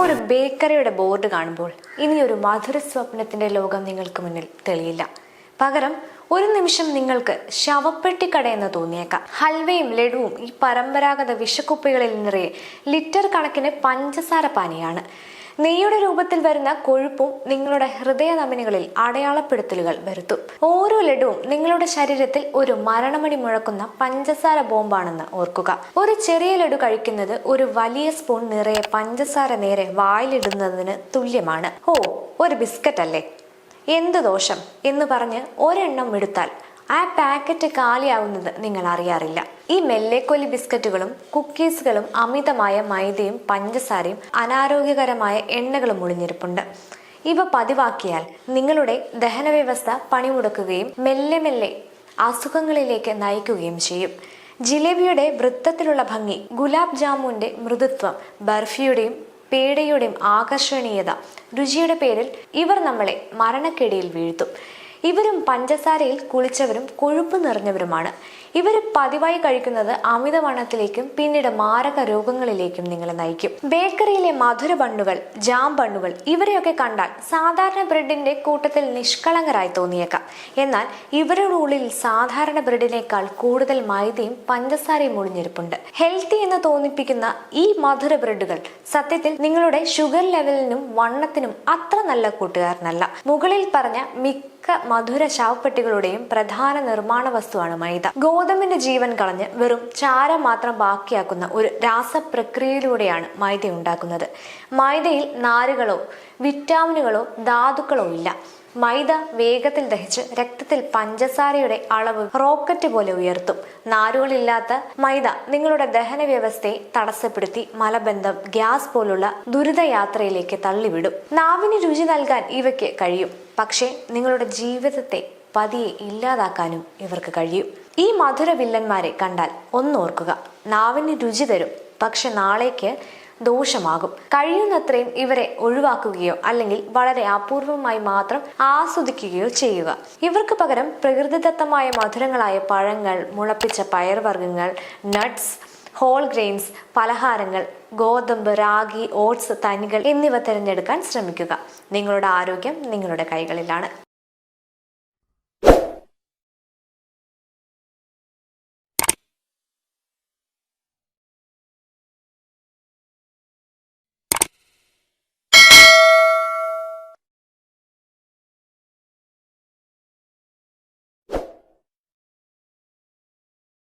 ഒരു ബേക്കറിയുടെ ബോർഡ് കാണുമ്പോൾ ഇനി ഒരു മധുര സ്വപ്നത്തിന്റെ ലോകം നിങ്ങൾക്ക് മുന്നിൽ തെളിയില്ല. പകരം ഒരു നിമിഷം നിങ്ങൾക്ക് ശവപ്പെട്ടിക്കടയെന്ന് തോന്നിയേക്കാം. ഹൽവയും ലഡുവും ഈ പരമ്പരാഗത വിഷക്കുപ്പികളിൽ നിറയെ ലിറ്റർ കണക്കിന് പഞ്ചസാര പാനിയാണ്. നെയ്യുടെ രൂപത്തിൽ വരുന്ന കൊഴുപ്പും നിങ്ങളുടെ ഹൃദയ ധമനികളിൽ അടയാളപ്പെടുത്തലുകൾ വരുത്തും. ഓരോ ലഡുവും നിങ്ങളുടെ ശരീരത്തിൽ ഒരു മരണമണി മുഴക്കുന്ന പഞ്ചസാര ബോംബാണെന്ന് ഓർക്കുക. ഒരു ചെറിയ ലഡു കഴിക്കുന്നത് ഒരു വലിയ സ്പൂൺ നിറയെ പഞ്ചസാര നേരെ വായിലിടുന്നതിന് തുല്യമാണ്. ഓ ഒരു ബിസ്ക്കറ്റ് അല്ലേ എന്ത് ദോഷം എന്ന് പറഞ്ഞ് ഒരെണ്ണം എടുത്താൽ ആ പാക്കറ്റ് കാലിയാവുന്നത് നിങ്ങൾ അറിയാറില്ല ഈ മെല്ലേക്കൊല്ലി ബിസ്ക്കറ്റുകളും കുക്കീസുകളും അമിതമായ മൈദയും പഞ്ചസാരയും അനാരോഗ്യകരമായ എണ്ണകളും ഒളിഞ്ഞിരിപ്പുണ്ട്. ഇവ പതിവാക്കിയാൽ നിങ്ങളുടെ ദഹനവ്യവസ്ഥ പണിമുടക്കുകയും മെല്ലെ മെല്ലെ അസുഖങ്ങളിലേക്ക് നയിക്കുകയും ചെയ്യും. ജിലേബിയുടെ വൃത്തത്തിലുള്ള ഭംഗി ഗുലാബ് ജാമുന്റെ മൃദുത്വം ബർഫിയുടെയും പേടയുടെയും ആകർഷണീയത രുചിയുടെ പേരിൽ ഇവർ നമ്മളെ മരണക്കെടിയിൽ വീഴ്ത്തും. ഇവരും പഞ്ചസാരയിൽ കുളിച്ചവരും കൊഴുപ്പ് നിറഞ്ഞവരുമാണ്. ഇവർ പതിവായി കഴിക്കുന്നത് അമിതവണ്ണത്തിലേക്കും പിന്നീട് മാരക രോഗങ്ങളിലേക്കും നിങ്ങളെ നയിക്കും. ബേക്കറിയിലെ മധുര ബണ്ണുകൾ ജാം ബണ്ണുകൾ ഇവരെയൊക്കെ കണ്ടാൽ സാധാരണ ബ്രെഡിന്റെ കൂട്ടത്തിൽ നിഷ്കളങ്കരായി തോന്നിയേക്കാം. എന്നാൽ ഇവരുടെ ഉള്ളിൽ സാധാരണ ബ്രെഡിനേക്കാൾ കൂടുതൽ മൈദയും പഞ്ചസാരയും ഒളിഞ്ഞിരിപ്പുണ്ട് ഹെൽത്തി എന്ന് തോന്നിപ്പിക്കുന്ന ഈ മധുര ബ്രെഡുകൾ സത്യത്തിൽ നിങ്ങളുടെ ഷുഗർ ലെവലിനും വണ്ണത്തിനും അത്ര നല്ല കൂട്ടുകാരനല്ല. മുകളിൽ പറഞ്ഞ മിക്ക മധുര ശവപ്പെട്ടികളുടെയും പ്രധാന നിർമ്മാണ വസ്തുവാണ് മൈദ. ഗോതമ്പിന്റെ ജീവൻ കളഞ്ഞ് വെറും ചാര മാത്രം ബാക്കിയാക്കുന്ന ഒരു രാസപ്രക്രിയയിലൂടെയാണ് മൈദ ഉണ്ടാക്കുന്നത്. മൈദയിൽ നാരുകളോ വിറ്റാമിനുകളോ ധാതുക്കളോ ഇല്ല. മൈദ വേഗത്തിൽ ദഹിച്ച് രക്തത്തിൽ പഞ്ചസാരയുടെ അളവ് റോക്കറ്റ് പോലെ ഉയർത്തും. നാരുകളില്ലാത്ത മൈദ നിങ്ങളുടെ ദഹന വ്യവസ്ഥയെ തടസ്സപ്പെടുത്തി മലബന്ധം ഗ്യാസ് പോലുള്ള ദുരിതയാത്രയിലേക്ക് തള്ളിവിടും. നാവിന് രുചി നൽകാൻ ഇവയ്ക്ക് കഴിയും. പക്ഷേ നിങ്ങളുടെ ജീവിതത്തെ പതിയെ ഇല്ലാതാക്കാനും ഇവർക്ക് കഴിയും. ഈ മധുര വില്ലന്മാരെ കണ്ടാൽ ഒന്നോർക്കുക. നാവിന് രുചി തരും. പക്ഷെ നാളേക്ക് ദോഷമാകും. കഴിയുന്നത്രയും ഇവരെ ഒഴിവാക്കുകയോ അല്ലെങ്കിൽ വളരെ അപൂർവമായി മാത്രം ആസ്വദിക്കുകയോ ചെയ്യുക. ഇവർക്ക് പകരം പ്രകൃതിദത്തമായ മധുരങ്ങളായ പഴങ്ങൾ മുളപ്പിച്ച പയർവർഗങ്ങൾ നട്ട്സ് ഹോൾ ഗ്രെയിൻസ് പലഹാരങ്ങൾ ഗോതമ്പ് റാഗി ഓട്സ് തനികൾ എന്നിവ തിരഞ്ഞെടുക്കാൻ ശ്രമിക്കുക. നിങ്ങളുടെ ആരോഗ്യം നിങ്ങളുടെ കൈകളിലാണ്.